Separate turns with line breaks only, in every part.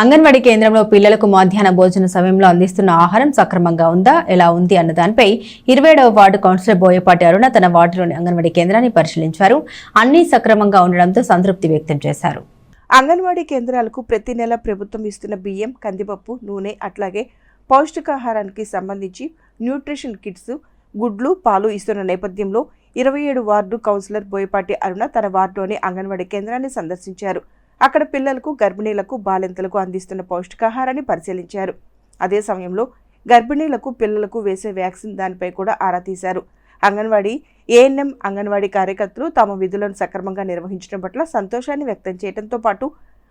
అంగన్వాడీ కేంద్రంలో పిల్లలకు మధ్యాహ్న భోజన సమయంలో అందిస్తున్న ఆహారం సక్రమంగా ఉందా ఎలా ఉంది అన్న దానిపై ఇరవైడవ వార్డు కౌన్సిలర్ బోయపాటి అరుణ తన వార్డులోని అంగన్వాడీ కేంద్రాన్ని పరిశీలించారు. అన్ని సక్రమంగా ఉండడంతో సంతృప్తి వ్యక్తం చేశారు.
అంగన్వాడీ కేంద్రాలకు ప్రతి నెల ప్రభుత్వం ఇస్తున్న బియ్యం కందిపప్పు నూనె అట్లాగే పౌష్టికాహారానికి సంబంధించి న్యూట్రిషన్ కిట్స్ గుడ్లు పాలు ఇస్తున్న నేపథ్యంలో ఇరవై ఏడు వార్డు కౌన్సిలర్ బోయపాటి అరుణ తన వార్డులోని అంగన్వాడీ కేంద్రాన్ని సందర్శించారు. అక్కడ పిల్లలకు గర్భిణీలకు బాలింతలకు అందిస్తున్న పౌష్టికాహారాన్ని పరిశీలించారు. అదే సమయంలో గర్భిణీలకు పిల్లలకు వేసే వ్యాక్సిన్ దానిపై కూడా ఆరా తీశారు. అంగన్వాడీ ఏఎన్ఎం అంగన్వాడీ కార్యకర్తలు తమ విధులను సక్రమంగా నిర్వహించడం పట్ల సంతోషాన్ని వ్యక్తం చేయడంతో పాటు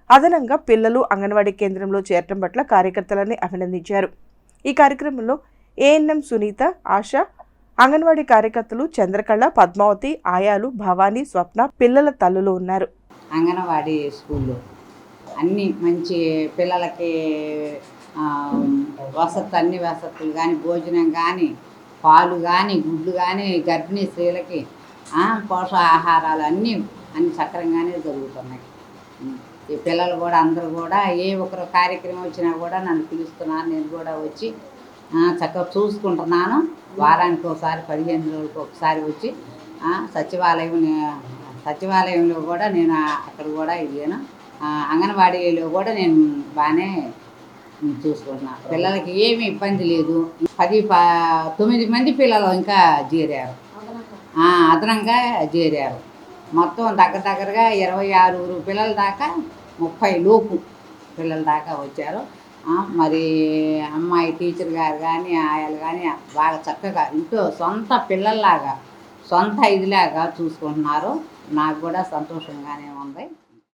అదనంగా పిల్లలు అంగన్వాడీ కేంద్రంలో చేరటం పట్ల కార్యకర్తలని అభినందించారు. ఈ కార్యక్రమంలో ఏఎన్ఎం సునీత ఆశ అంగన్వాడీ కార్యకర్తలు చంద్రకళ పద్మావతి ఆయాలు భవానీ స్వప్న పిల్లల తల్లులు ఉన్నారు.
అంగన్వాడీ స్కూల్లో. అన్ని మంచి పిల్లలకి ఆ, వసతి అన్ని వసతులు కానీ భోజనం కానీ పాలు కానీ గుడ్లు కానీ గర్భిణీ స్త్రీలకి పోషకాహారాలు అన్నీ అన్ని చక్రంగానే జరుగుతున్నాయి. ఈ పిల్లలు కూడా అందరూ కూడా ఏ ఒకరు కార్యక్రమం వచ్చినా కూడా నన్ను పిలుస్తున్నాను నేను కూడా వచ్చి చక్కగా చూసుకుంటున్నాను. వారానికి ఒకసారి పదిహేను రోజులకు ఒకసారి వచ్చి సచివాలయం సచివాలయంలో కూడా నేను అక్కడ కూడా ఇదేను అంగన్వాడీలో కూడా నేను బాగానే చూసుకుంటున్నాను పిల్లలకి ఏమి ఇబ్బంది లేదు. పది ప తొమ్మిది మంది పిల్లలు ఇంకా చేరారు. అదనంగా చేరారు. మొత్తం దగ్గర దగ్గరగా ఇరవై ఆరుగురు పిల్లల దాకా ముప్పై లోపు పిల్లల దాకా వచ్చారు. మరి అమ్మాయి టీచర్ గారు కానీ ఆయలు కానీ బాగా చక్కగా ఇంట్లో సొంత పిల్లల్లాగా సొంత ఇదిలాగా చూసుకుంటున్నారు. నాకు కూడా సంతోషంగానే ఉంది.